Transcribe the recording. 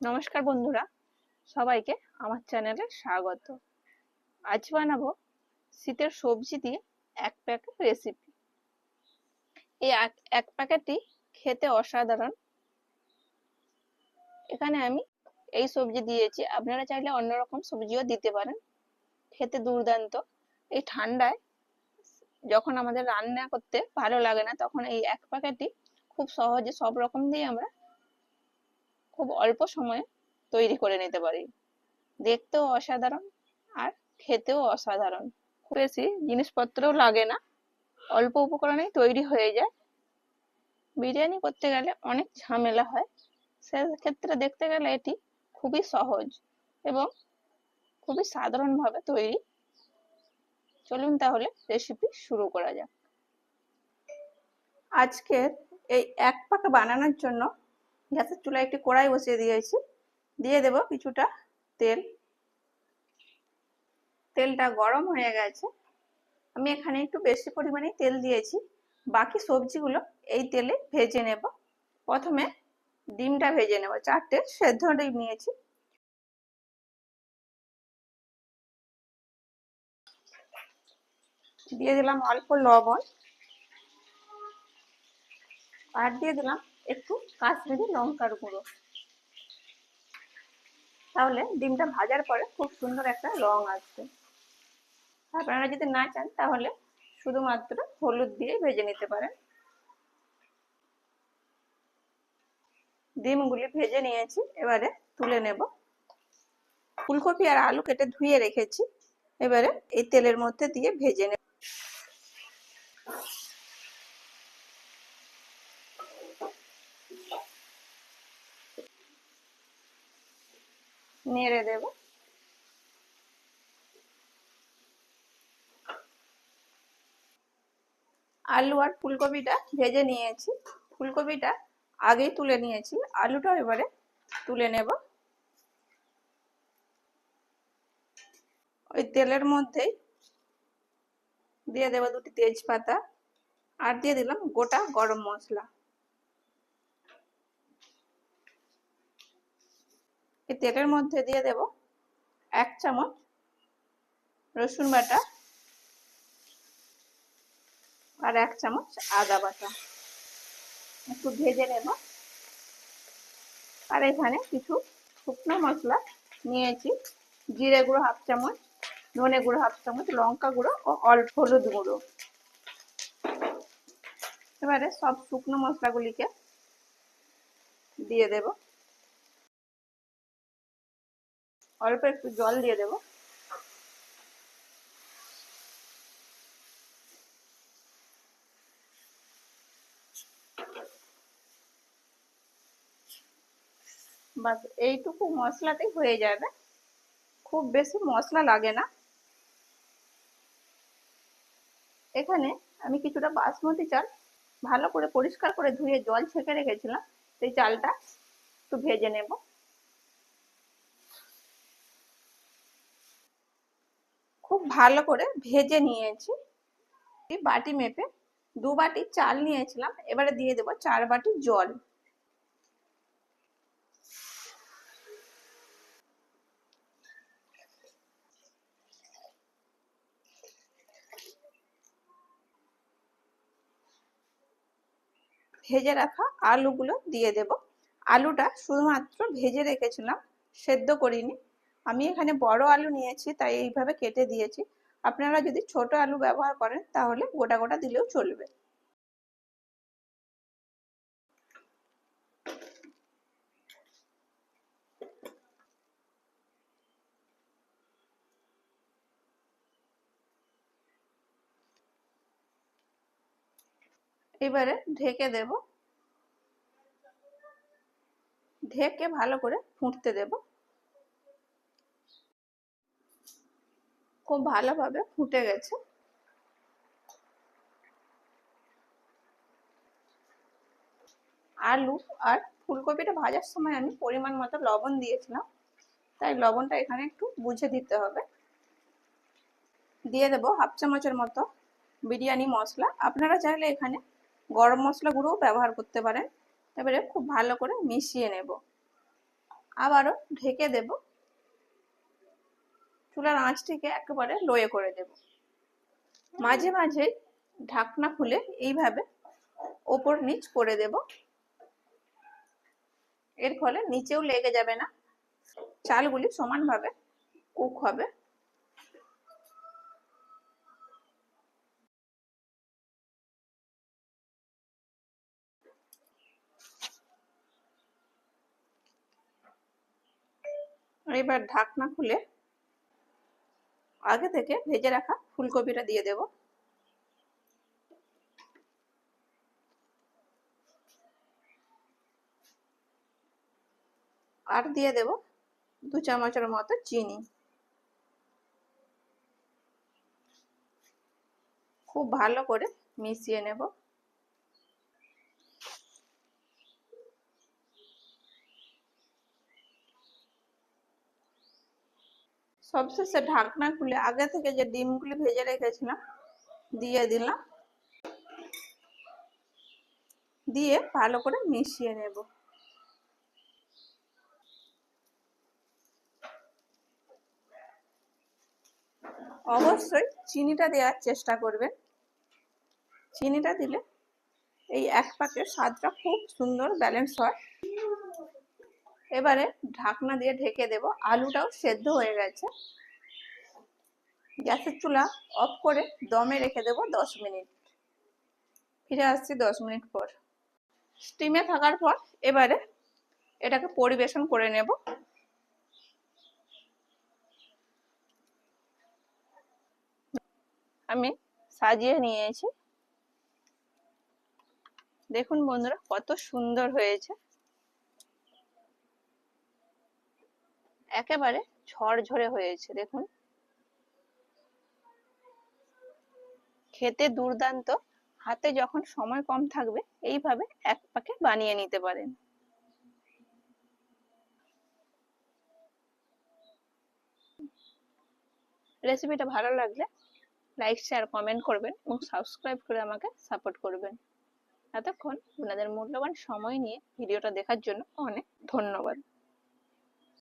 নমস্কার বন্ধুরা, সবাইকে আমার চ্যানেলে স্বাগত। আজ বানাবো শীতের সবজি দিয়ে এক প্যাকেট রেসিপি এই এক প্যাকেটটি খেতে অসাধারণ। এখানে আমি এই সবজি দিয়েছি। আপনারা চাইলে অন্যরকম সবজিও দিতে পারেন। খেতে দুর্দান্ত। এই ঠান্ডায় যখন আমাদের রান্না করতে ভালো লাগে না, তখন এই এক প্যাকেটটি খুব সহজে সব রকম দিয়ে আমরা খুব অল্প সময়ে তৈরি করে নিতে পারি। দেখতেও অসাধারণ আর খেতেও অসাধারণ। খুব বেশি জিনিসপত্রও লাগে না। অল্প উপকরণেই তৈরি হয়ে যায়। বিরিয়ানি করতে গেলে অনেক ঝামেলা হয়। সেক্ষেত্রে দেখতে গেলে এটি খুবই সহজ এবং খুবই সাধারণভাবে তৈরি। চলুন তাহলে রেসিপি শুরু করা যাক। আজকের এই এক পাকা বানানোর জন্য গ্যাসের চুলায় একটি কড়াই বসিয়ে দিয়েছি। দিয়ে দেব কিছুটা তেল। তেলটা গরম হয়ে গেছে। আমি এখানে একটু বেশি পরিমাণে তেল দিয়েছি। বাকি সবজিগুলো এই তেলে ভেজে নেব। প্রথমে ডিমটা ভেজে নেব। চারটে সেদ্ধ ডিম নিয়েছি। দিয়ে দিলাম অল্প লবণ। আর দিয়ে দিলাম একটু কাশ্মীরি লঙ্কার গুঁড়ো। তাহলে ডিমটা ভাজার পরে খুব সুন্দর একটা রং আসবে। আপনারা যদি না চান, তাহলে শুধুমাত্র হলুদ দিয়ে ভেজে নিতে পারেন। ডিমগুলি ভেজে নিয়েছি, এবারে তুলে নেব। ফুলকপি আর আলু কেটে ধুয়ে রেখেছি। এবারে এই তেলের মধ্যে দিয়ে ভেজে নেব। নেড়ে দেব। আলু আর ফুলকপিটা ভেজে নিয়েছি। ফুলকপিটা আগেই তুলে নিয়েছি। আলুটা এবারে তুলে নেব। ওই তেলের মধ্যেই দিয়ে দেবো দুটি তেজপাতা। আর দিয়ে দিলাম গোটা গরম মশলা। এই তেলের মধ্যে দিয়ে দেব এক চামচ রসুন বাটা আর এক চামচ আদা বাটা। একটু ভেজে নেব। আর এখানে কিছু শুকনো মশলা নিয়েছি। জিরে গুঁড়ো হাফ চামচ, ধনে গুঁড়ো হাফ চামচ, লঙ্কা গুঁড়ো ও অল্প হলুদ গুঁড়ো। এবারে সব শুকনো মশলাগুলিকে দিয়ে দেবো। অল্প একটু জল দিয়ে দেব। বাস, এইটুকু মশলাতেই হয়ে যাবে। খুব বেশি মশলা লাগে না। এখানে আমি কিছুটা বাসমতি চাল ভালো করে পরিষ্কার করে ধুয়ে জল ছেঁকে রেখেছিলাম। সেই চালটা একটু ভেজে নেব। খুব ভালো করে ভেজে নিয়েছি। বাটি মেপে দু বাটি চাল নিয়েছিলাম, এবারে দিয়ে দেবো চার বাটি জল। ভেজে রাখা আলুগুলো দিয়ে দেব। আলুটা শুধুমাত্র ভেজে রেখেছিলাম, সেদ্ধ করিনি। আমি এখানে বড় আলু নিয়েছি, তাই এইভাবে কেটে দিয়েছি। আপনারা যদি ছোট আলু ব্যবহার করেন, তাহলে গোটা গোটা দিলেও চলবে। এবারে ঢেকে দেব। ঢেকে ভালো করে ফুটতে দেবো। খুব ভালোভাবে ফুটে গেছে। আলু আর ফুলকপিটা ভাজার সময় আমি পরিমাণ মতো লবণ দিয়েছিলাম। তাই লবণটা এখানে একটু বুঝে দিতে হবে। দিয়ে দেব হাফ চামচের মতো বিরিয়ানি মশলা। আপনারা চাইলে এখানে গরম মশলা গুঁড়োও ব্যবহার করতে পারেন। এবারে খুব ভালো করে মিশিয়ে নেব। আবারও ঢেকে দেব। চুলার আঁচটিকে একেবারে লোয়ে করে দেব। মাঝে মাঝে ঢাকনা খুলে এইভাবে ওপর নিচ করে দেব। এর ফলে নিচেও লেগে যাবে না। চালগুলি সমানভাবে কুক হবে। এবার ঢাকনা খুলে আগে থেকে ভেজে রাখা ফুলকপিটা দিয়ে দেব। আর দিয়ে দেব দু চামচের মতো চিনি। খুব ভালো করে মিশিয়ে নেব। সবশেষে ঢাকনা খুলে আগে থেকে যে ডিমগুলি ভেজে রেখেছিলাম, দিয়ে দিলাম। দিয়ে ভালো করে মিশিয়ে নেব। অবশ্যই চিনিটা দেওয়ার চেষ্টা করবেন। চিনিটা দিলে এই এক পাকের স্বাদটা খুব সুন্দর ব্যালেন্স হয়। এবারে ঢাকনা দিয়ে ঢেকে দেব। আলুটাও সেদ্ধ হয়ে গেছে। গ্যাসের চুলা অফ করে দমে রেখে দেব দশ মিনিট। ফিরে আসছি দশ মিনিট পর। স্টিমে থাকার পর এবারে এটাকে পরিবেশন করে নেব। আমি সাজিয়ে নিয়েছি। দেখুন বন্ধুরা কত সুন্দর হয়েছে। একেবারে ঝরঝরে হয়েছে, দেখুন। খেতে দুর্দান্ত, হাতে যখন সময় কম থাকবে, এইভাবে এক পাকে বানিয়ে নিতে পারেন। রেসিপিটা ভালো লাগলে লাইক, শেয়ার, কমেন্ট করবেন এবং সাবস্ক্রাইব করে আমাকে সাপোর্ট করবেন। এতক্ষণ আপনাদের মূল্যবান সময় নিয়ে ভিডিওটা দেখার জন্য অনেক ধন্যবাদ।